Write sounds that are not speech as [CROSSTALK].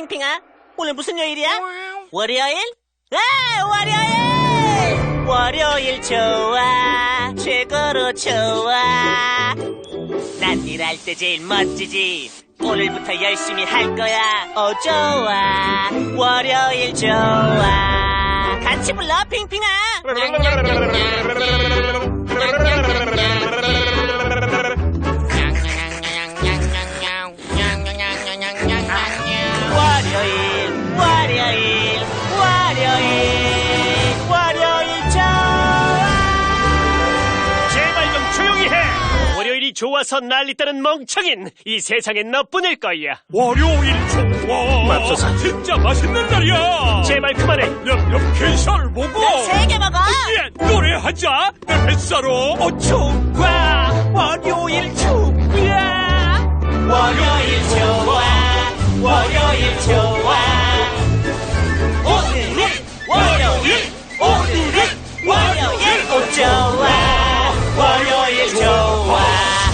핑핑아, 오늘 무슨 요일이야? 월요일? 아, 월요일! 월요일 좋아, 최고로 좋아. 난 일할 때 제일 멋지지. 오늘부터 열심히 할 거야. 어, 좋아. 월요일 좋아. 같이 불러, 핑핑아. [LAUGHS] 월요일, 월요일 좋아. 제발 좀 조용히 해. 월요일이 좋아서 난리다는 멍청인 이 세상엔 너뿐일 거야. 월요일 좋아. 맙소사. 진짜 맛있는 날이야. 제발 그만해. 냠냠 괜찮을 보고. 세개 먹어. 예, 노래하자. 내 뱃살로. 어, 좋아.